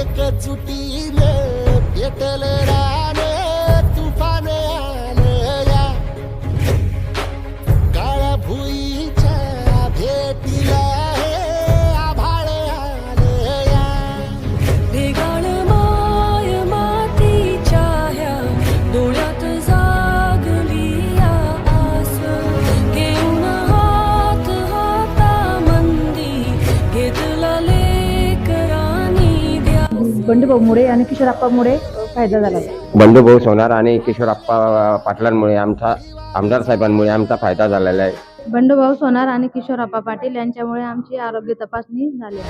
एकजुटीने भेटले. बंडूभाऊ मुळे आणि किशोरप्पा मुळे फायदा झाला. बंधुभाऊ सोनार आणि किशोरप्पा पाटलांमुळे आमचा आमदार साहेबांमुळे आमचा फायदा झालेला आहे. बंडूभाऊ सोनार आणि किशोरप्पा पाटील यांच्यामुळे आमची आरोग्य तपासणी झाली.